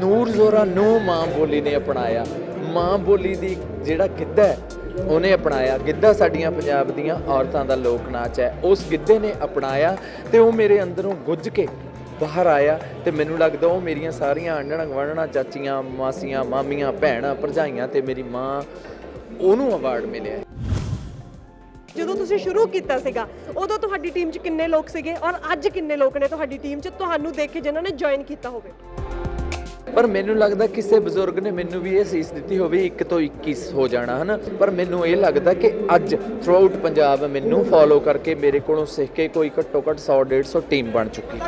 ਨੂਰ ਜ਼ੋਰਾ ਨੂੰ ਮਾਂ ਬੋਲੀ ਨੇ ਅਪਣਾਇਆ। ਮਾਂ ਬੋਲੀ ਦੀ ਜਿਹੜਾ ਗਿੱਧਾ ਹੈ, ਉਹਨੇ ਅਪਣਾਇਆ। ਗਿੱਧਾ ਸਾਡੀਆਂ ਪੰਜਾਬ ਦੀਆਂ ਔਰਤਾਂ ਦਾ ਲੋਕ ਨਾਚ ਹੈ। ਉਸ ਗਿੱਧੇ ਨੇ ਅਪਣਾਇਆ ਤੇ ਉਹ ਮੇਰੇ ਅੰਦਰੋਂ ਗੁੱਜ ਕੇ ਬਾਹਰ ਆਇਆ ਤੇ ਮੈਨੂੰ ਲੱਗਦਾ ਉਹ ਮੇਰੀਆਂ ਸਾਰੀਆਂ ਆਂਡਣ ਗਵਣਣਾ ਚਾਚੀਆਂ, ਮਾਸੀਆਂ, ਮਾਮੀਆਂ, ਭੈਣਾਂ, ਭਰਜਾਈਆਂ ਤੇ ਮੇਰੀ ਮਾਂ, ਉਹਨੂੰ ਅਵਾਰਡ ਮਿਲਿਆ। ਜਦੋਂ ਤੁਸੀਂ ਸ਼ੁਰੂ ਕੀਤਾ ਸੀਗਾ, ਉਦੋਂ ਤੁਹਾਡੀ ਟੀਮ 'ਚ ਕਿੰਨੇ ਲੋਕ ਸੀਗੇ ਔਰ ਅੱਜ ਕਿੰਨੇ ਲੋਕ ਨੇ ਤੁਹਾਡੀ ਟੀਮ 'ਚ ਤੁਹਾਨੂੰ ਦੇਖ ਕੇ ਜਿਨ੍ਹਾਂ ਨੇ ਜੁਆਇਨ ਕੀਤਾ ਹੋਵੇ? ਪਰ ਮੈਨੂੰ ਲੱਗਦਾ ਕਿਸੇ ਬਜ਼ੁਰਗ ਨੇ ਮੈਨੂੰ ਵੀ ਇਹ ਸੀਸ ਦਿੱਤੀ ਹੋਵੇ 1 ਤੋਂ 21 ਹੋ ਜਾਣਾ, ਹਨਾ? ਪਰ ਮੈਨੂੰ ਇਹ ਲੱਗਦਾ ਕਿ ਅੱਜ ਥਰੂ ਪੰਜਾਬ ਮੈਨੂੰ ਫੋਲੋ ਕਰਕੇ ਮੇਰੇ ਕੋਲੋਂ ਸਿੱਖ ਕੇ ਕੋਈ ਘੱਟੋ ਘੱਟ 100 150 ਟੀਮ ਬਣ ਚੁੱਕੀ।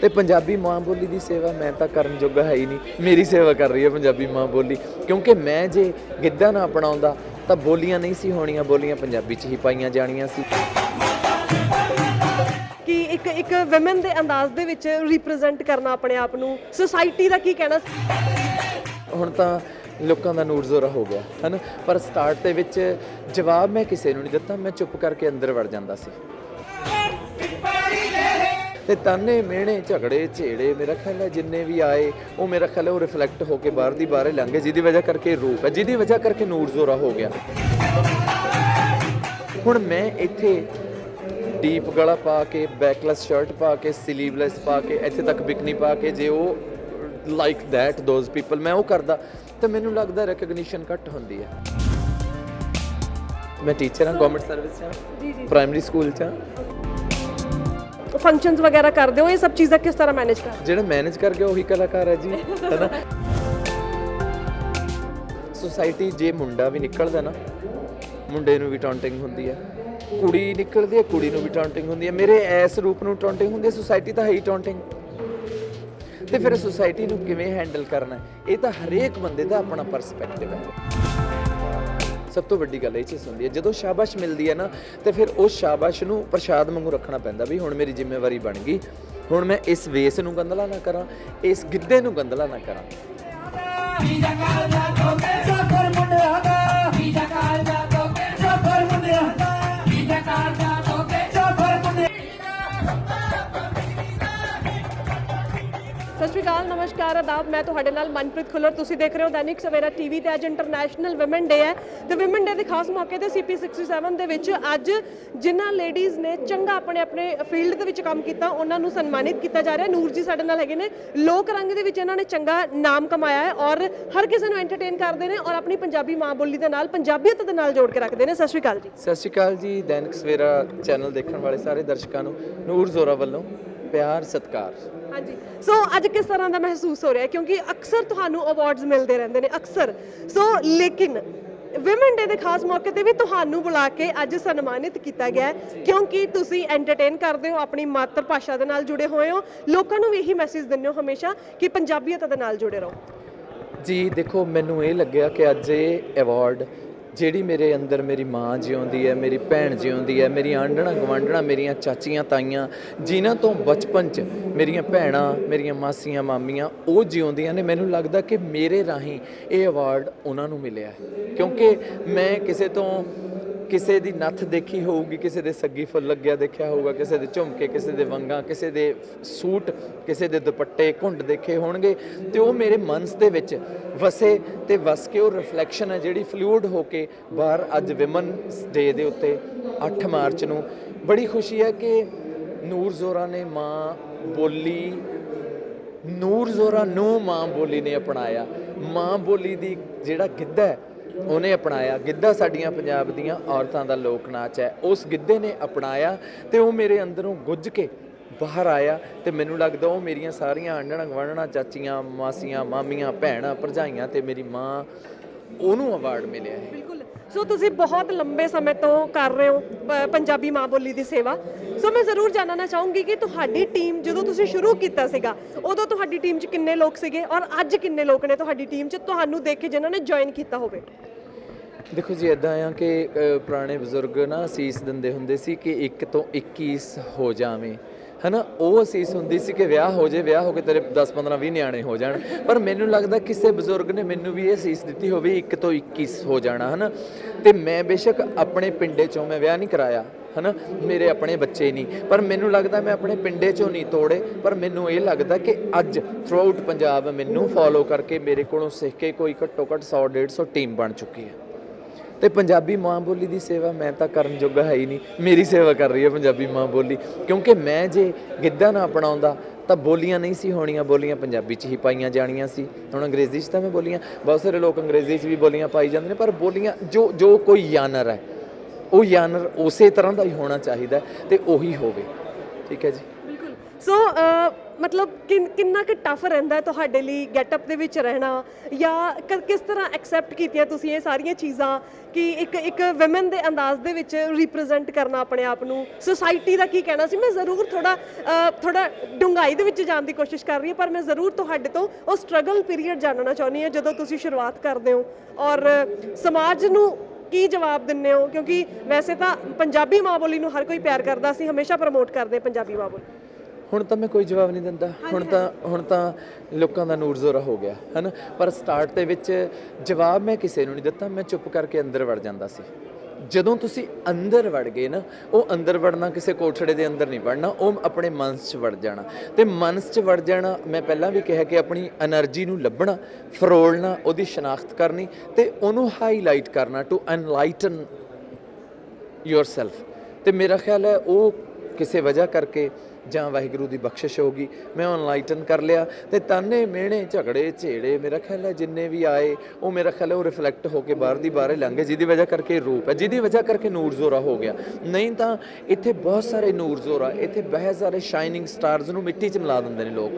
ਤੇ ਪੰਜਾਬੀ ਮਾਂ ਬੋਲੀ ਦੀ ਸੇਵਾ ਮੈਂ ਤਾਂ ਕਰਨ ਜੋਗਾ ਹੈ ਹੀ ਨਹੀਂ। ਮੇਰੀ ਸੇਵਾ ਕਰ ਰਹੀ ਹੈ ਪੰਜਾਬੀ ਮਾਂ ਬੋਲੀ। ਕਿਉਂਕਿ ਮੈਂ ਜੇ ਗਿੱਧਾ ਨਾ ਅਪਣਾਉਂਦਾ ਤਾਂ ਬੋਲੀਆਂ ਨਹੀਂ ਸੀ ਹੋਣੀਆਂ ਬੋਲੀਆਂ ਪੰਜਾਬੀ 'ਚ ਹੀ ਪਾਈਆਂ ਜਾਣੀਆਂ ਸੀ। ਕਿ ਇੱਕ ਇੱਕ ਔਮਨ ਦੇ ਅੰਦਾਜ਼ ਦੇ ਵਿੱਚ ਰਿਪਰੈਜ਼ੈਂਟ ਕਰਨਾ ਆਪਣੇ ਆਪ ਨੂੰ? ਸੋਸਾਇਟੀ ਦਾ ਕੀ ਕਹਿਣਾ ਹੁਣ ਤਾਂ ਲੋਕਾਂ ਦਾ ਨੂਰ ਜ਼ੋਰਾ ਹੋ ਗਿਆ ਹਨਾ? ਪਰ ਸਟਾਰਟ ਦੇ ਵਿੱਚ ਜਵਾਬ ਮੈਂ ਕਿਸੇ ਨੂੰ ਨਹੀਂ ਦਿੱਤਾ ਮੈਂ ਚੁੱਪ ਕਰਕੇ ਅੰਦਰ ਵੜ ਜਾਂਦਾ ਸੀ। ਤੇ ਤਾਨੇ ਮਿਹਣੇ ਝਗੜੇ ਝੇੜੇ ਮੇਰਾ ਖਿਆਲ ਹੈ ਜਿੰਨੇ ਵੀ ਆਏ ਉਹ ਮੇਰਾ ਖਿਆਲ ਹੈ ਉਹ ਰਿਫਲੈਕਟ ਹੋ ਕੇ ਬਾਹਰ ਦੀ ਬਾਹਰੇ ਲੰਘੇ ਜਿਹਦੀ ਵਜ੍ਹਾ ਕਰਕੇ ਰੂਪ ਹੈ ਜਿਹਦੀ ਵਜ੍ਹਾ ਕਰਕੇ ਨੂਰ ਜ਼ੋਰਾ ਹੋ ਗਿਆ। ਹੁਣ ਮੈਂ ਇੱਥੇ ਡੀਪ ਗਲਾ ਪਾ ਕੇ ਬੈਕਲੈਸ ਸ਼ਰਟ ਪਾ ਕੇ ਸਲੀਵਲੈਸ ਪਾ ਕੇ ਇੱਥੇ ਤੱਕ ਬਿਕਨੀ ਪਾ ਕੇ ਜੇ ਉਹ ਲਾਈਕ ਥੈਟ ਦੋਜ਼ ਪੀਪਲ ਮੈਂ ਉਹ ਕਰਦਾ ਤਾਂ ਮੈਨੂੰ ਲੱਗਦਾ ਰੈਕਗਨੀਸ਼ਨ ਘੱਟ ਹੁੰਦੀ ਹੈ। ਮੈਂ ਟੀਚਰ ਹਾਂ ਗਵਰਨਮੈਂਟ ਸਰਵਿਸ 'ਚ ਹਾਂ ਜੀ ਜੀ ਪ੍ਰਾਇਮਰੀ ਸਕੂਲ 'ਚ ਹਾਂ। ਫੰਕਸ਼ਨਸ ਵਗੈਰਾ ਕਰਦੇ ਹੋ? ਇਹ ਸਭ ਚੀਜ਼ਾਂ ਕਿਸ ਤਰ੍ਹਾਂ ਮੈਨੇਜ ਕਰ ਜਿਹੜਾ ਮੈਨੇਜ ਕਰ ਉਹੀ ਕਲਾਕਾਰ ਹੈ ਜੀ ਹੈਨਾ ਸੋਸਾਇਟੀ ਜੇ ਮੁੰਡਾ ਵੀ ਨਿਕਲਦਾ ਨਾ, ਮੁੰਡੇ ਨੂੰ ਵੀ ਟੌਂਟਿੰਗ ਹੁੰਦੀ ਹੈ। ਕੁੜੀ ਨਿਕਲਦੀ ਹੈ, ਕੁੜੀ ਨੂੰ ਵੀ ਟੌਂਟਿੰਗ ਹੁੰਦੀ ਹੈ। ਮੇਰੇ ਐਸ ਰੂਪ ਨੂੰ ਟੌਂਟਿੰਗ ਹੁੰਦੀ ਹੈ ਸੋਸਾਇਟੀ ਤਾਂ ਹੈ ਹੀ ਟੌਂਟਿੰਗ ਤੇ ਫਿਰ ਸੋਸਾਇਟੀ ਨੂੰ ਕਿਵੇਂ ਹੈਂਡਲ ਕਰਨਾ ਇਹ ਤਾਂ ਹਰੇਕ ਬੰਦੇ ਦਾ ਆਪਣਾ ਪਰਸਪੈਕਟਿਵ ਹੈ। ਸਭ ਤੋਂ ਵੱਡੀ ਗੱਲ ਇਹ ਚੀਜ਼ ਹੁੰਦੀ ਹੈ, ਜਦੋਂ ਸ਼ਾਬਾਸ਼ ਮਿਲਦੀ ਹੈ ਨਾ, ਤੇ ਫਿਰ ਉਸ ਸ਼ਾਬਾਸ਼ ਨੂੰ ਪ੍ਰਸ਼ਾਦ ਵਾਂਗੂ ਰੱਖਣਾ ਪੈਂਦਾ ਵੀ ਹੁਣ ਮੇਰੀ ਜ਼ਿੰਮੇਵਾਰੀ ਬਣ ਗਈ, ਹੁਣ ਮੈਂ ਇਸ ਵੇਸ ਨੂੰ ਗੰਦਲਾ ਨਾ ਕਰਾਂ, ਇਸ ਗਿੱਧੇ ਨੂੰ ਗੰਦਲਾ ਨਾ ਕਰਾਂ। ਅਕਾਲ, ਨਮਸਕਾਰ, ਆਦਾਬ। ਮੈਂ ਤੁਹਾਡੇ ਨਾਲ ਮਨਪ੍ਰੀਤ ਖੁੱਲਰ। ਤੁਸੀਂ ਦੇਖ ਰਹੇ ਹੋ ਦੈਨਿਕ ਸਵੇਰਾ ਟੀਵੀ ਤੇ ਅੱਜ ਇੰਟਰਨੈਸ਼ਨਲ ਔਮਨ ਡੇ ਹੈ। ਤੇ ਔਮਨ ਡੇ ਦੇ ਖਾਸ ਮੌਕੇ ਤੇ ਸੀਪੀ 67 ਦੇ ਵਿੱਚ ਅੱਜ ਜਿਨ੍ਹਾਂ ਲੇਡੀਜ਼ ਨੇ ਚੰਗਾ ਆਪਣੇ ਆਪਣੇ ਫੀਲਡ ਦੇ ਵਿੱਚ ਕੰਮ ਕੀਤਾ, ਉਹਨਾਂ ਨੂੰ ਸਨਮਾਨਿਤ ਕੀਤਾ ਜਾ ਰਿਹਾ ਨੂਰ ਜੀ ਸਾਡੇ ਨਾਲ ਹੈਗੇ ਨੇ। ਲੋਕ ਰੰਗ ਦੇ ਵਿੱਚ ਇਹਨਾਂ ਨੇ ਚੰਗਾ ਨਾਮ ਕਮਾਇਆ ਹੈ ਔਰ ਹਰ ਕਿਸੇ ਨੂੰ ਐਂਟਰਟੇਨ ਕਰਦੇ ਨੇ ਔਰ ਆਪਣੀ ਪੰਜਾਬੀ ਮਾਂ ਬੋਲੀ ਦੇ ਨਾਲ, ਪੰਜਾਬੀਅਤ ਦੇ ਨਾਲ ਜੋੜ ਕੇ ਰੱਖਦੇ ਨੇ। ਸਤਿ ਸ਼੍ਰੀ ਅਕਾਲ ਜੀ। ਸਤਿ ਸ਼੍ਰੀ ਅਕਾਲ ਜੀ। ਦੈਨਿਕ ਸਵੇਰਾ ਚੈਨਲ ਦੇਖਣ ਵਾਲੇ ਸਾਰੇ ਦਰਸ਼ਕਾਂ ਨੂੰ, ਨੂਰ ਜ਼ੋਰਾ ਵੱਲੋਂ ਪਿਆਰ, ਸਤਿਕਾਰ। ਹਾਂਜੀ। ਸੋ ਅੱਜ ਕਿਸ ਤਰ੍ਹਾਂ ਦਾ ਮਹਿਸੂਸ ਹੋ ਰਿਹਾ? ਕਿਉਂਕਿ ਅਕਸਰ ਤੁਹਾਨੂੰ ਅਵਾਰਡਸ ਮਿਲਦੇ ਰਹਿੰਦੇ ਨੇ, ਅਕਸਰ। ਸੋ ਲੇਕਿਨ ਵਿਮਨ ਡੇ ਦੇ ਖਾਸ ਮੌਕੇ ਤੇ ਵੀ ਤੁਹਾਨੂੰ ਬੁਲਾ ਕੇ ਅੱਜ ਸਨਮਾਨਿਤ ਕੀਤਾ ਗਿਆ ਕਿਉਂਕਿ ਤੁਸੀਂ ਐਂਟਰਟੇਨ ਕਰਦੇ ਹੋ, ਆਪਣੀ ਮਾਤਰ ਭਾਸ਼ਾ ਦੇ ਨਾਲ ਜੁੜੇ ਹੋਏ ਹੋ। ਲੋਕਾਂ ਨੂੰ ਵੀ ਇਹੀ ਮੈਸੇਜ ਦਿੰਦੇ ਹੋ ਹਮੇਸ਼ਾ ਕਿ ਪੰਜਾਬੀਅਤ ਦੇ ਨਾਲ ਜੁੜੇ ਰਹੋ। ਜੀ, ਦੇਖੋ, ਮੈਨੂੰ ਇਹ ਲੱਗਿਆ ਕਿ ਅੱਜ ਇਹ ਅਵਾਰਡ ਜਿਹੜੀ ਮੇਰੇ ਅੰਦਰ ਮੇਰੀ ਮਾਂ ਜਿਉਂਦੀ ਹੈ, ਮੇਰੀ ਭੈਣ ਜਿਉਂਦੀ ਹੈ ਮੇਰੀ ਆਂਢਣਾ ਗਵਾਂਡਣਾ ਮੇਰੀਆਂ ਚਾਚੀਆਂ ਤਾਈਆਂ, ਜਿਨ੍ਹਾਂ ਤੋਂ ਬਚਪਨ 'ਚ ਮੇਰੀਆਂ ਭੈਣਾਂ, ਮੇਰੀਆਂ ਮਾਸੀਆਂ, ਮਾਮੀਆਂ, ਉਹ ਜਿਉਂਦੀਆਂ ਨੇ, ਮੈਨੂੰ ਲੱਗਦਾ ਕਿ ਮੇਰੇ ਰਾਹੀਂ ਇਹ ਅਵਾਰਡ ਉਹਨਾਂ ਨੂੰ ਮਿਲਿਆ ਕਿਉਂਕਿ ਮੈਂ ਕਿਸੇ ਤੋਂ ਕਿਸੇ ਦੀ ਨੱਥ ਦੇਖੀ ਹੋਊਗੀ, ਕਿਸੇ ਦੇ ਸੱਗੀ ਫੁੱਲ ਲੱਗਿਆ ਦੇਖਿਆ ਹੋਊਗਾ, ਕਿਸੇ ਦੇ ਝੁਮਕੇ, ਕਿਸੇ ਦੇ ਵੰਗਾਂ, ਕਿਸੇ ਦੇ ਸੂਟ, ਕਿਸੇ ਦੇ ਦੁਪੱਟੇ, ਘੁੰਡ ਦੇਖੇ ਹੋਣਗੇ। ਤੇ ਉਹ ਮੇਰੇ ਮਨਸ ਦੇ ਵਿੱਚ ਵਸੇ ਤੇ ਵਸ ਕੇ ਉਹ ਰਿਫਲੈਕਸ਼ਨ ਹੈ ਜਿਹੜੀ ਫਲੂਇਡ ਹੋ ਕੇ ਬਾਹਰ ਅੱਜ ਵਿਮਨ ਡੇ ਦੇ ਉੱਤੇ 8 ਮਾਰਚ ਨੂੰ ਬੜੀ ਖੁਸ਼ੀ ਹੈ ਕਿ ਨੂਰ ਜ਼ੋਰਾ ਨੇ ਮਾਂ ਬੋਲੀ, ਨੂਰ ਜ਼ੋਰਾ ਨੂੰ ਮਾਂ ਬੋਲੀ ਨੇ ਅਪਣਾਇਆ। ਮਾਂ ਬੋਲੀ ਦੀ ਜਿਹੜਾ ਗਿੱਧਾ ਉਹਨੇ ਅਪਣਾਇਆ। ਗਿੱਧਾ ਸਾਡੀਆਂ ਪੰਜਾਬ ਦੀਆਂ ਔਰਤਾਂ ਦਾ ਲੋਕ ਨਾਚ ਹੈ। ਉਸ ਗਿੱਧੇ ਨੇ ਅਪਣਾਇਆ ਤੇ ਉਹ ਮੇਰੇ ਅੰਦਰੋਂ ਗੁੱਜ ਕੇ ਬਾਹਰ ਆਇਆ ਤੇ ਮੈਨੂੰ ਲੱਗਦਾ ਉਹ ਮੇਰੀਆਂ ਸਾਰੀਆਂ ਆਂਡਣ ਗਵਾਂਡਣਾ ਚਾਚੀਆਂ, ਮਾਸੀਆਂ, ਮਾਮੀਆਂ, ਭੈਣਾਂ, ਭਰਜਾਈਆਂ ਤੇ ਮੇਰੀ ਮਾਂ ਉਹਨੂੰ ਅਵਾਰਡ ਮਿਲਿਆ ਹੈ। ਬਿਲਕੁਲ। ਸੋ ਤੁਸੀਂ ਬਹੁਤ ਲੰਬੇ ਸਮੇਂ ਤੋਂ ਕਰ ਰਹੇ ਹੋ ਪੰਜਾਬੀ ਮਾਂ ਬੋਲੀ ਦੀ ਸੇਵਾ। ਸੋ ਮੈਂ ਜ਼ਰੂਰ ਜਾਣਨਾ ਚਾਹੂੰਗੀ ਕਿ ਤੁਹਾਡੀ ਟੀਮ ਜਦੋਂ ਤੁਸੀਂ ਸ਼ੁਰੂ ਕੀਤਾ ਸੀਗਾ, ਉਦੋਂ ਤੁਹਾਡੀ ਟੀਮ 'ਚ ਕਿੰਨੇ ਲੋਕ ਸੀਗੇ ਔਰ ਅੱਜ ਕਿੰਨੇ ਲੋਕ ਨੇ ਤੁਹਾਡੀ ਟੀਮ 'ਚ ਤੁਹਾਨੂੰ ਦੇਖ ਕੇ ਜਿਨ੍ਹਾਂ ਨੇ ਜੁਆਇਨ ਕੀਤਾ ਹੋਵੇ? ਦੇਖੋ ਜੀ ਇਦਾਂ ਆ ਕਿ ਪੁਰਾਣੇ ਬਜ਼ੁਰਗ ਨਾ ਅਸੀਸ ਦਿੰਦੇ ਹੁੰਦੇ ਸੀ ਕਿ ਇੱਕ ਤੋਂ 21 ਹੋ ਜਾਵੇਂ। ਹਨਾ, ਉਹ ਅਸੀਸ ਹੁੰਦੀ ਸੀ ਕਿ ਵਿਆਹ ਹੋ ਜੇ, ਵਿਆਹ ਹੋ ਕੇ ਤੇਰੇ 10 15 20 ਨਿਆਣੇ ਹੋ ਜਾਣ। ਪਰ ਮੈਨੂੰ ਲੱਗਦਾ ਕਿਸੇ ਬਜ਼ੁਰਗ ਨੇ ਮੈਨੂੰ ਵੀ ਇਹ ਅਸੀਸ ਦਿੱਤੀ ਹੋਵੇ 1 ਤੋਂ 21 ਹੋ ਜਾਣਾ, ਹਨਾ। ਤੇ ਮੈਂ ਬੇਸ਼ੱਕ ਆਪਣੇ ਪਿੰਡੇ ਚੋਂ ਮੈਂ ਵਿਆਹ ਨਹੀਂ ਕਰਾਇਆ, ਹਨਾ। ਮੇਰੇ ਆਪਣੇ ਬੱਚੇ ਨਹੀਂ। ਪਰ ਮੈਨੂੰ ਲੱਗਦਾ ਮੈਂ ਆਪਣੇ ਪਿੰਡੇ ਚੋਂ ਨਹੀਂ ਤੋੜੇ। ਪਰ ਮੈਨੂੰ ਇਹ ਲੱਗਦਾ ਕਿ ਅੱਜ ਥਰੂਆਊਟ ਪੰਜਾਬ ਮੈਨੂੰ ਫੋਲੋ ਕਰਕੇ ਮੇਰੇ ਕੋਲੋਂ ਸਿੱਖ ਕੇ ਕੋਈ ਘੱਟੋ ਘੱਟ 100 150 ਟੀਮ ਬਣ ਚੁੱਕੀ ਹੈ। ਤੇ ਪੰਜਾਬੀ ਮਾਂ ਬੋਲੀ ਦੀ ਸੇਵਾ ਮੈਂ ਤਾਂ ਕਰਨ ਜੋਗਾ ਹੈ ਹੀ ਨਹੀਂ। ਮੇਰੀ ਸੇਵਾ ਕਰ ਰਹੀ ਹੈ ਪੰਜਾਬੀ ਮਾਂ ਬੋਲੀ। ਕਿਉਂਕਿ ਮੈਂ ਜੇ ਗਿੱਧਾ ਨਾ ਅਪਣਾਉਂਦਾ, ਤਾਂ ਬੋਲੀਆਂ ਨਹੀਂ ਸੀ ਹੋਣੀਆਂ, ਬੋਲੀਆਂ ਪੰਜਾਬੀ 'ਚ ਹੀ ਪਾਈਆਂ ਜਾਣੀਆਂ ਸੀ। ਹੁਣ ਅੰਗਰੇਜ਼ੀ 'ਚ ਤਾਂ ਮੈਂ ਬੋਲੀਆਂ, ਬਹੁਤ ਸਾਰੇ ਲੋਕ ਅੰਗਰੇਜ਼ੀ 'ਚ ਵੀ ਬੋਲੀਆਂ ਪਾਈ ਜਾਂਦੇ ਨੇ, ਪਰ ਬੋਲੀਆਂ, ਜੋ ਜੋ ਕੋਈ ਯਾਨਰ ਹੈ, ਉਹ ਯਾਨਰ ਉਸੇ ਤਰ੍ਹਾਂ ਦਾ ਹੀ ਹੋਣਾ ਚਾਹੀਦਾ ਤੇ ਉਹੀ ਹੋਵੇ। ਠੀਕ ਹੈ ਜੀ? ਬਿਲਕੁਲ। ਸੋ ਮਤਲਬ ਕਿੰਨ- ਕਿੰਨਾ ਕੁ ਟਫ ਰਹਿੰਦਾ ਤੁਹਾਡੇ ਲਈ ਗੈਟਅਪ ਦੇ ਵਿੱਚ ਰਹਿਣਾ? ਜਾਂ ਕ- ਕਿਸ ਤਰ੍ਹਾਂ ਐਕਸੈਪਟ ਕੀਤੀਆਂ ਤੁਸੀਂ ਇਹ ਸਾਰੀਆਂ ਚੀਜ਼ਾਂ ਕਿ ਇੱਕ ਇੱਕ ਔਮਨ ਦੇ ਅੰਦਾਜ਼ ਦੇ ਵਿੱਚ ਰਿਪਰੈਜ਼ੈਂਟ ਕਰਨਾ ਆਪਣੇ ਆਪ ਨੂੰ? ਸੋਸਾਇਟੀ ਦਾ ਕੀ ਕਹਿਣਾ ਸੀ? ਮੈਂ ਜ਼ਰੂਰ ਥੋੜਾ ਥੋੜਾ ਡੂੰਘਾਈ ਦੇ ਵਿੱਚ ਜਾਣ ਦੀ ਕੋਸ਼ਿਸ਼ ਕਰ ਰਹੀ ਹਾਂ, ਪਰ ਮੈਂ ਜ਼ਰੂਰ ਤੁਹਾਡੇ ਤੋਂ ਉਹ ਸਟਰਗਲ ਪੀਰੀਅਡ ਜਾਣਨਾ ਚਾਹੁੰਦੀ ਹਾਂ, ਜਦੋਂ ਤੁਸੀਂ ਸ਼ੁਰੂਆਤ ਕਰਦੇ ਹੋ। ਔਰ ਸਮਾਜ ਨੂੰ ਕੀ ਜਵਾਬ ਦਿੰਦੇ ਹੋ? ਕਿਉਂਕਿ ਵੈਸੇ ਤਾਂ ਪੰਜਾਬੀ ਮਾਂ ਬੋਲੀ ਨੂੰ ਹਰ ਕੋਈ ਪਿਆਰ ਕਰਦਾ ਸੀ ਹਮੇਸ਼ਾ ਪ੍ਰਮੋਟ ਕਰਦੇ ਪੰਜਾਬੀ ਮਾਂ ਬੋਲੀ। ਹੁਣ ਤਾਂ ਮੈਂ ਕੋਈ ਜਵਾਬ ਨਹੀਂ ਦਿੰਦਾ। ਹੁਣ ਤਾਂ ਹੁਣ ਤਾਂ ਲੋਕਾਂ ਦਾ ਨੂਰ ਜ਼ੋਰਾ ਹੋ ਗਿਆ ਹੈ ਨਾ ਪਰ ਸਟਾਰਟ ਦੇ ਵਿੱਚ ਜਵਾਬ ਮੈਂ ਕਿਸੇ ਨੂੰ ਨਹੀਂ ਦਿੱਤਾ ਮੈਂ ਚੁੱਪ ਕਰਕੇ ਅੰਦਰ ਵੜ ਜਾਂਦਾ ਸੀ। ਜਦੋਂ ਤੁਸੀਂ ਅੰਦਰ ਵੜ ਗਏ ਨਾ ਉਹ ਅੰਦਰ ਵੜਨਾ ਕਿਸੇ ਕੋਠੜੇ ਦੇ ਅੰਦਰ ਨਹੀਂ ਵੜਨਾ ਉਹ ਆਪਣੇ ਮਨ 'ਚ ਵੜ ਜਾਣਾ। ਤੇ ਮਨ 'ਚ ਵੜ ਜਾਣਾ ਮੈਂ ਪਹਿਲਾਂ ਵੀ ਕਿਹਾ ਕਿ ਆਪਣੀ એનર્ਜੀ ਨੂੰ ਲੱਭਣਾ ਫਰੋਲਣਾ ਉਹਦੀ ਸ਼ਨਾਖਤ ਕਰਨੀ ਤੇ ਉਹਨੂੰ ਹਾਈਲਾਈਟ ਕਰਨਾ ਟੂ ਅਨਲਾਈਟਨ ਯੋਰਸੈਲਫ ਤੇ ਮੇਰਾ ਖਿਆਲ ਹੈ ਉਹ ਕਿਸੇ ਵਜ੍ਹਾ ਕਰਕੇ ਜਾਂ ਵਾਹਿਗੁਰੂ ਦੀ ਬਖਸ਼ਿਸ਼ ਹੋਗੀ ਮੈਂ ਅਨਲਾਈਟਨ ਕਰ ਲਿਆ ਤੇ ਤਾਨੇ ਮਿਹਣੇ, ਝਗੜੇ, ਝੇੜੇ ਮੇਰਾ ਖਿਆਲ ਹੈ ਜਿੰਨੇ ਵੀ ਆਏ, ਉਹ ਮੇਰਾ ਖਿਆਲ ਹੈ ਉਹ ਰਿਫਲੈਕਟ ਹੋ ਕੇ ਬਾਹਰ ਦੀ ਬਾਹਰ ਲੰਘੇ ਜਿਹਦੀ ਵਜ੍ਹਾ ਕਰਕੇ ਰੂਪ ਹੈ, ਜਿਹਦੀ ਵਜ੍ਹਾ ਕਰਕੇ ਨੂਰ ਜ਼ੋਰਾ ਹੋ ਗਿਆ। ਨਹੀਂ ਤਾਂ ਇੱਥੇ ਬਹੁਤ ਸਾਰੇ ਨੂਰ ਜ਼ੋਰਾ, ਇੱਥੇ ਬਹੁਤ ਸਾਰੇ ਸ਼ਾਈਨਿੰਗ ਸਟਾਰਸ ਨੂੰ ਮਿੱਟੀ 'ਚ ਮਿਲਾ ਦਿੰਦੇ ਨੇ ਲੋਕ।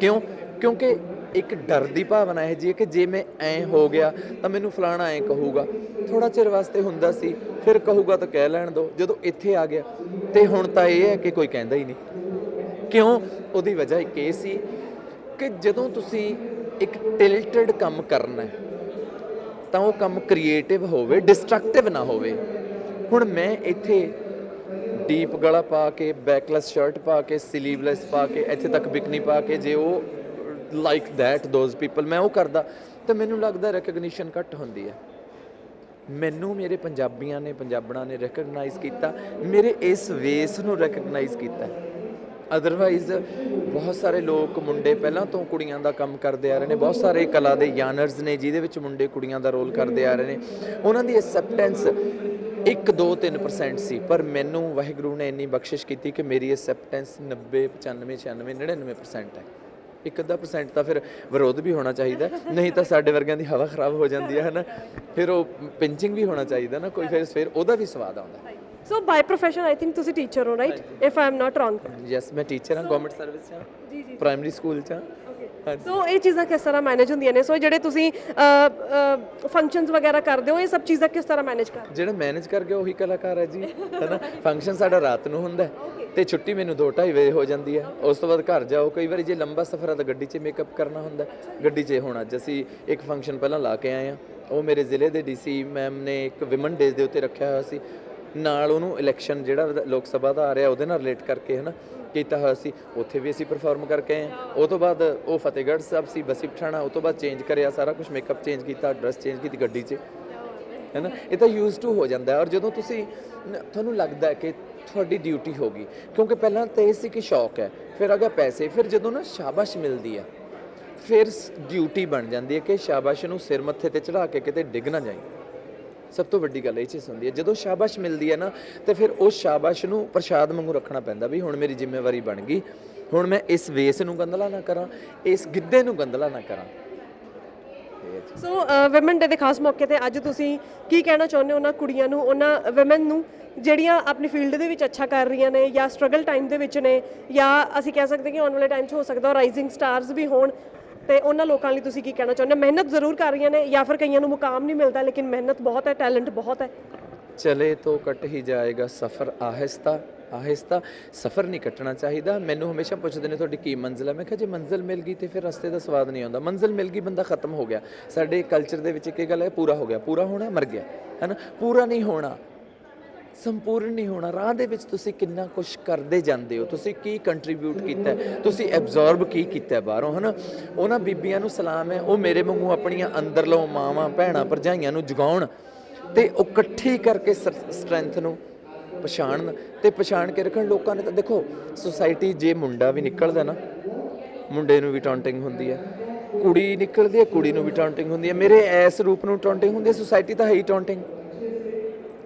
ਕਿਉਂ? ਕਿਉਂਕਿ ਇੱਕ ਡਰ ਦੀ ਭਾਵਨਾ ਹੈ ਜੀ ਕਿ ਜੇ ਮੈਂ ਐ ਹੋ ਗਿਆ ਤਾਂ ਮੈਨੂੰ ਫਲਾਣਾ ਐ ਕਹੂਗਾ। ਥੋੜਾ ਚਿਰ ਵਾਸਤੇ ਹੁੰਦਾ ਸੀ, ਫਿਰ ਕਹੂਗਾ ਤਾਂ ਕਹਿ ਲੈਣ ਦੋ, ਜਦੋਂ ਇੱਥੇ ਆ ਗਿਆ। ਤੇ ਹੁਣ ਤਾਂ ਇਹ ਹੈ ਕਿ ਕੋਈ ਕਹਿੰਦਾ ਹੀ ਨਹੀਂ। ਕਿਉਂ? ਉਹਦੀ ਵਜ੍ਹਾ ਇੱਕ ਇਹ ਸੀ ਕਿ ਜਦੋਂ ਤੁਸੀਂ ਇੱਕ ਟਿਲਟਡ ਕੰਮ ਕਰਨਾ ਹੈ, ਤਾਂ ਉਹ ਕੰਮ ਕ੍ਰੀਏਟਿਵ ਹੋਵੇ ਡਿਸਟਰਕਟਿਵ ਨਾ ਹੋਵੇ। ਹੁਣ ਮੈਂ ਇੱਥੇ ਡੀਪ ਗਲਾ ਪਾ ਕੇ ਬੈਕਲੈਸ ਸ਼ਰਟ ਪਾ ਕੇ ਸਲੀਵਲੈਸ ਪਾ ਕੇ, ਇੱਥੇ ਤੱਕ ਬਿਕਨੀ ਪਾ ਕੇ, ਜੇ ਉਹ ਲਾਈਕ ਥੈਟ ਦੋਜ਼ ਪੀਪਲ ਮੈਂ ਉਹ ਕਰਦਾ, ਤਾਂ ਮੈਨੂੰ ਲੱਗਦਾ ਰੈਕਗਨੀਸ਼ਨ ਘੱਟ ਹੁੰਦੀ ਹੈ। ਮੈਨੂੰ ਮੇਰੇ ਪੰਜਾਬੀਆਂ ਨੇ, ਪੰਜਾਬਣਾਂ ਨੇ ਰੈਕਗਨਾਈਜ਼ ਕੀਤਾ, ਮੇਰੇ ਇਸ ਵੇਸ ਨੂੰ ਰੈਕਗਨਾਈਜ਼ ਕੀਤਾ। ਅਦਰਵਾਈਜ਼ ਬਹੁਤ ਸਾਰੇ ਲੋਕ ਮੁੰਡੇ ਪਹਿਲਾਂ ਤੋਂ ਕੁੜੀਆਂ ਦਾ ਕੰਮ ਕਰਦੇ ਆ ਰਹੇ ਨੇ। ਬਹੁਤ ਸਾਰੇ ਕਲਾ ਦੇ ਯਾਨਰਸ ਨੇ, ਜਿਹਦੇ ਵਿੱਚ ਮੁੰਡੇ ਕੁੜੀਆਂ ਦਾ ਰੋਲ ਕਰਦੇ ਆ ਰਹੇ ਨੇ। ਉਹਨਾਂ ਦੀ ਐਕਸੈਪਟੈਂਸ 1 2 3% ਸੀ। ਪਰ ਮੈਨੂੰ ਵਾਹਿਗੁਰੂ ਨੇ ਇੰਨੀ ਬਖਸ਼ਿਸ਼ ਕੀਤੀ ਕਿ ਮੇਰੀ ਐਕਸੈਪਟੈਂਸ 90 95 96 99% ਹੈ। ਇੱਕ ਅੱਧਾ ਪਰਸੈਂਟ ਤਾਂ ਫਿਰ ਵਿਰੋਧ ਵੀ ਹੋਣਾ ਚਾਹੀਦਾ। ਨਹੀਂ ਤਾਂ ਸਾਡੇ ਵਰਗਿਆਂ ਦੀ ਹਵਾ ਖਰਾਬ ਹੋ ਜਾਂਦੀ ਹੈ, ਹਨਾ। ਫਿਰ ਉਹ ਪਿੰਚਿੰਗ ਵੀ ਹੋਣਾ ਚਾਹੀਦਾ ਨਾ, ਕੋਈ ਫਿਰ ਫਿਰ ਉਹਦਾ ਵੀ ਸਵਾਦ ਆਉਂਦਾ। So by profession I think ਤੁਸੀਂ ਟੀਚਰ ਹੋ right if I am not wrong yes ਮੈਂ ਟੀਚਰ ਹਾਂ ਗਵਰਨਮੈਂਟ ਸਰਵਿਸ 'ਚ ਜੀ ਜੀ ਪ੍ਰਾਇਮਰੀ ਸਕੂਲ 'ਚ। ਸੋ ਇਹ ਚੀਜ਼ਾਂ ਕਿਸ ਤਰ੍ਹਾਂ ਮੈਨੇਜ ਹੁੰਦੀਆਂ ਨੇ? ਸੋ ਜਿਹੜੇ ਤੁਸੀਂ ਫੰਕਸ਼ਨਸ ਵਗੈਰਾ ਕਰਦੇ ਹੋ ਇਹ ਸਭ ਚੀਜ਼ਾਂ ਕਿਸ ਤਰ੍ਹਾਂ ਮੈਨੇਜ ਕਰਦੇ ਜਿਹੜਾ ਮੈਨੇਜ ਕਰ ਗਿਆ ਉਹੀ ਕਲਾਕਾਰ ਹੈ ਜੀ ਹੈਨਾ ਫੰਕਸ਼ਨ ਸਾਡਾ ਰਾਤ ਨੂੰ ਹੁੰਦਾ ਹੈ ਤੇ ਛੁੱਟੀ ਮੈਨੂੰ 2:30 ਵਜੇ ਹੋ ਜਾਂਦੀ ਹੈ। ਉਸ ਤੋਂ ਬਾਅਦ ਘਰ ਜਾਓ। ਕਈ ਵਾਰੀ ਜੇ ਲੰਬਾ ਸਫ਼ਰ ਹੈ ਤਾਂ ਗੱਡੀ 'ਚ ਮੇਕਅਪ ਕਰਨਾ ਹੁੰਦਾ। ਗੱਡੀ 'ਚ ਹੁਣ ਅੱਜ ਅਸੀਂ ਇੱਕ ਫੰਕਸ਼ਨ ਪਹਿਲਾਂ ਲਾ ਕੇ ਆਏ ਆ ਉਹ ਮੇਰੇ ਜ਼ਿਲ੍ਹੇ ਦੇ ਡੀਸੀ ਮੈਮ ਨੇ ਇੱਕ ਵਿਮਨ ਡੇਜ਼ ਦੇ ਉੱਤੇ ਰੱਖਿਆ ਹੋਇਆ ਸੀ। ਨਾਲ ਉਹਨੂੰ ਇਲੈਕਸ਼ਨ ਜਿਹੜਾ ਲੋਕ ਸਭਾ ਦਾ ਆ ਰਿਹਾ, ਉਹਦੇ ਨਾਲ ਰਿਲੇਟ ਕਰਕੇ ਹਨਾ, ਕੀਤਾ ਹੋਇਆ ਸੀ। ਉੱਥੇ ਵੀ ਅਸੀਂ ਪਰਫਾਰਮ ਕਰਕੇ ਆਏ ਉਹ ਤੋਂ ਬਾਅਦ ਉਹ ਫਤਿਹਗੜ੍ਹ ਸਾਹਿਬ ਸੀ, ਬਸੀ ਪਠਾਣਾ, ਉਹ ਤੋਂ ਬਾਅਦ ਚੇਂਜ ਕਰਿਆ ਸਾਰਾ ਕੁਝ ਮੇਕਅਪ ਚੇਂਜ ਕੀਤਾ ਡਰੈਸ ਚੇਂਜ ਕੀਤੀ ਗੱਡੀ 'ਚ। ਹੈ ਨਾ ਇਹ ਤਾਂ ਯੂਜ਼ ਟੂ ਹੋ ਜਾਂਦਾ ਔਰ ਜਦੋਂ ਤੁਸੀਂ ਤੁਹਾਨੂੰ ਲੱਗਦਾ ਕਿ ਤੁਹਾਡੀ ਡਿਊਟੀ ਹੋਗੀ ਕਿਉਂਕਿ ਪਹਿਲਾਂ ਤਾਂ ਇਹ ਸੀ ਕਿ ਸ਼ੌਕ ਹੈ, ਫਿਰ ਆ ਗਿਆ ਪੈਸੇ, ਫਿਰ ਜਦੋਂ ਨਾ ਸ਼ਾਬਾਸ਼ ਮਿਲਦੀ ਹੈ, ਫਿਰ ਡਿਊਟੀ ਬਣ ਜਾਂਦੀ ਹੈ ਕਿ ਸ਼ਾਬਾਸ਼ ਨੂੰ ਸਿਰ ਮੱਥੇ ਤੇ ਚੜਾ ਕੇ ਕਿਤੇ ਡਿੱਗ ਨਾ ਜਾਏ ਸਭ ਤੋਂ ਵੱਡੀ ਗੱਲ ਇਹ ਚੀਜ਼ ਹੁੰਦੀ ਹੈ, ਜਦੋਂ ਸ਼ਾਬਾਸ਼ ਮਿਲਦੀ ਹੈ ਨਾ, ਤੇ ਫਿਰ ਉਸ ਸ਼ਾਬਾਸ਼ ਨੂੰ ਪ੍ਰਸ਼ਾਦ ਵਾਂਗੂ ਰੱਖਣਾ ਪੈਂਦਾ ਵੀ ਹੁਣ ਮੇਰੀ ਜ਼ਿੰਮੇਵਾਰੀ ਬਣ ਗਈ, ਹੁਣ ਮੈਂ ਇਸ ਵੇਸ ਨੂੰ ਗੰਦਲਾ ਨਾ ਕਰਾਂ, ਇਸ ਗਿੱਧੇ ਨੂੰ ਗੰਦਲਾ ਨਾ ਕਰਾਂ। ਸੋ ਔਮਨ ਡੇ ਦੇ ਖਾਸ ਮੌਕੇ ਤੇ ਅੱਜ ਤੁਸੀਂ ਕੀ ਕਹਿਣਾ ਚਾਹੁੰਦੇ ਹੋ ਉਹਨਾਂ ਕੁੜੀਆਂ ਨੂੰ, ਉਹਨਾਂ ਔਮਨ ਨੂੰ, ਜਿਹੜੀਆਂ ਆਪਣੀ ਫੀਲਡ ਦੇ ਵਿੱਚ ਅੱਛਾ ਕਰ ਰਹੀਆਂ ਨੇ ਜਾਂ ਸਟਰਗਲ ਟਾਈਮ ਦੇ ਵਿੱਚ ਨੇ, ਜਾਂ ਅਸੀਂ ਕਹਿ ਸਕਦੇ ਕਿ ਆਉਣ ਵਾਲੇ ਟਾਈਮ 'ਚ ਹੋ ਸਕਦਾ ਰਾਈਜ਼ਿੰਗ ਸਟਾਰਸ ਵੀ ਹੋਣ ਤੇ ਉਹਨਾਂ ਲੋਕਾਂ ਲਈ ਤੁਸੀਂ ਕੀ ਕਹਿਣਾ ਚਾਹੁੰਦੇ ਹੋ? ਮਿਹਨਤ ਜ਼ਰੂਰ ਕਰ ਰਹੀਆਂ ਨੇ ਜਾਂ ਫਿਰ ਕਈਆਂ ਨੂੰ ਮੁਕਾਮ ਨਹੀਂ ਮਿਲਦਾ, ਲੇਕਿਨ ਮਿਹਨਤ ਬਹੁਤ ਹੈ, ਟੈਲੈਂਟ ਬਹੁਤ ਹੈ। ਚਲੇ ਤੋਂ ਕੱਟ ਹੀ ਜਾਏਗਾ ਸਫ਼ਰ, ਆਹਿਸਤਾ ਆਹਿਸਤਾ। ਸਫ਼ਰ ਨਹੀਂ ਕੱਟਣਾ ਚਾਹੀਦਾ। ਮੈਨੂੰ ਹਮੇਸ਼ਾ ਪੁੱਛਦੇ ਨੇ, ਤੁਹਾਡੀ ਕੀ ਮੰਜ਼ਿਲ ਹੈ? ਮੈਂ ਕਿਹਾ, ਜੇ ਮੰਜ਼ਿਲ ਮਿਲ ਗਈ ਤੇ ਫਿਰ ਰਸਤੇ ਦਾ ਸਵਾਦ ਨਹੀਂ ਆਉਂਦਾ। ਮੰਜ਼ਿਲ ਮਿਲ ਗਈ, ਬੰਦਾ ਖਤਮ ਹੋ ਗਿਆ। ਸਾਡੇ ਕਲਚਰ ਦੇ ਵਿੱਚ ਇੱਕ ਇਹ ਗੱਲ ਹੈ, ਪੂਰਾ ਹੋ ਗਿਆ। ਪੂਰਾ ਹੋਣਾ, ਮਰ ਗਿਆ। ਹੈਨਾ? ਪੂਰਾ ਨਹੀਂ ਹੋਣਾ। ਸੰਪੂਰਨ ਨਹੀਂ ਹੋਣਾ। ਰਾਹ ਦੇ ਵਿੱਚ ਤੁਸੀਂ ਕਿੰਨਾ ਕੁਝ ਕਰਦੇ ਜਾਂਦੇ ਹੋ? ਤੁਸੀਂ ਕੀ ਕੰਟਰੀਬਿਊਟ ਕੀਤਾ? ਤੁਸੀਂ ਐਬਜ਼ੌਰਬ ਕੀ ਕੀਤਾ ਹੈ ਬਾਹਰੋਂ, ਹਨਾ? ਉਹਨਾਂ ਬੀਬੀਆਂ ਨੂੰ ਸਲਾਮ ਹੈ, ਉਹ ਮੇਰੇ ਵਾਂਗੂ ਆਪਣੀਆਂ ਅੰਦਰਲੋਂ ਮਾਵਾਂ, ਭੈਣਾਂ, ਭਰਜਾਈਆਂ ਨੂੰ ਜਗਾਉਣ ਤੇ ਉਹ ਇਕੱਠੀ ਕਰਕੇ ਸਟਰੈਂਥ ਨੂੰ ਪਛਾਣਨ ਤੇ ਪਛਾਣ ਕੇ ਰੱਖਣ। ਲੋਕਾਂ ਨੇ ਤਾਂ ਦੇਖੋ ਸੁਸਾਇਟੀ ਜੇ ਮੁੰਡਾ ਵੀ ਨਿਕਲਦਾ ਨਾ, ਮੁੰਡੇ ਨੂੰ ਵੀ ਟੌਂਟਿੰਗ ਹੁੰਦੀ ਹੈ। ਕੁੜੀ ਨਿਕਲਦੀ ਹੈ, ਕੁੜੀ ਨੂੰ ਵੀ ਟੌਂਟਿੰਗ ਹੁੰਦੀ ਹੈ। ਮੇਰੇ ਐਸ ਰੂਪ ਨੂੰ ਟੌਂਟਿੰਗ ਹੁੰਦੀ ਹੈ ਸੁਸਾਇਟੀ ਤਾਂ ਹੈ ਹੀ ਟੌਂਟਿੰਗ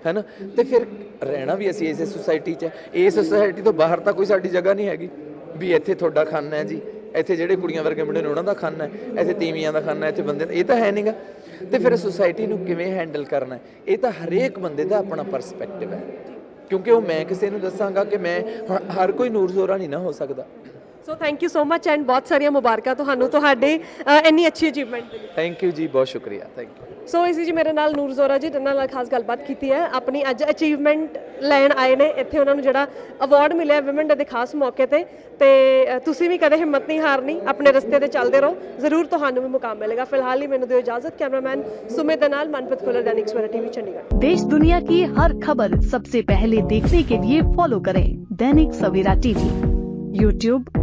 ਹੈਨਾ ਤੇ ਫਿਰ ਰਹਿਣਾ ਵੀ ਅਸੀਂ ਇਸੇ ਸੁਸਾਇਟੀ 'ਚ ਇਸ ਸੁਸਾਇਟੀ ਤੋਂ ਬਾਹਰ ਤਾਂ ਕੋਈ ਸਾਡੀ ਜਗ੍ਹਾ ਨਹੀਂ ਹੈਗੀ। ਵੀ ਇੱਥੇ ਤੁਹਾਡਾ ਖਾਨਾ ਹੈ ਜੀ। ਇੱਥੇ ਜਿਹੜੇ ਕੁੜੀਆਂ ਵਰਗੇ ਮੁੰਡੇ ਨੇ, ਉਹਨਾਂ ਦਾ ਖਾਨਾ ਹੈ। ਇੱਥੇ ਤੀਵੀਆਂ ਦਾ ਖਾਨਾ ਹੈ, ਇੱਥੇ ਬੰਦੇ ਦਾ, ਇਹ ਤਾਂ ਹੈ ਨਹੀਂਗਾ ਤੇ ਫਿਰ ਸੁਸਾਇਟੀ ਨੂੰ ਕਿਵੇਂ ਹੈਂਡਲ ਕਰਨਾ ਇਹ ਤਾਂ ਹਰੇਕ ਬੰਦੇ ਦਾ ਆਪਣਾ ਪਰਸਪੈਕਟਿਵ ਹੈ। ਕਿਉਂਕਿ ਉਹ ਮੈਂ ਕਿਸੇ ਨੂੰ ਦੱਸਾਂਗਾ ਕਿ ਮੈਂ ਹਰ ਕੋਈ ਨੂਰ ਜ਼ੋਰਾ ਨਹੀਂ ਨਾ ਹੋ ਸਕਦਾ। so thank you so much and ਬਹੁਤ ਸਾਰੀਆਂ ਮੁਬਾਰਕਾਂ ਤੁਹਾਨੂੰ ਤੁਹਾਡੇ ਅ, ਇੰਨੀ ਅੱਛੀ ਅਚੀਵਮੈਂਟ ਦੇ ਲਈ ਥੈਂਕ ਯੂ ਜੀ ਬਹੁਤ ਸ਼ੁਕਰੀਆ ਥੈਂਕ ਯੂ ਸੋ ਇਸੀ ਜੀ ਮੇਰੇ ਨਾਲ ਨੂਰ ਜ਼ੋਰਾ ਜੀ ਜਿਨ੍ਹਾਂ ਨਾਲ ਖਾਸ ਗੱਲਬਾਤ ਕੀਤੀ ਹੈ ਆਪਣੀ ਅੱਜ ਅਚੀਵਮੈਂਟ ਲੈਣ ਆਏ ਨੇ ਇੱਥੇ ਉਹਨਾਂ ਨੂੰ ਜਿਹੜਾ ਅਵਾਰਡ ਮਿਲਿਆ ਵਿਮਨ ਡੇ ਦੇ ਖਾਸ ਮੌਕੇ ਤੇ ਤੇ ਅ, ਤੁਸੀਂ ਵੀ ਕਦੇ ਹਿੰਮਤ ਨਹੀਂ ਹਾਰਨੀ ਆਪਣੇ ਰਸਤੇ ਤੇ ਚੱਲਦੇ ਰਹੋ ਜ਼ਰੂਰ ਤੁਹਾਨੂੰ ਵੀ ਮੁਕਾਮ ਮਿਲੇਗਾ ਫਿਲਹਾਲ ਹੀ ਮੈਨੂੰ ਦਿਓ ਇਜਾਜ਼ਤ ਕੈਮਰਾਮੈਨ ਸੁਮਿਤ ਦੇ ਨਾਲ ਮਨਪ੍ਰੀਤ ਖੁੱਲਰ दैनिक सवेरा टीवी चंडीगढ़ देश दुनिया की हर खबर सबसे पहले देखने के लिए फॉलो करें दैनिक सवेरा टीवी यूट्यूब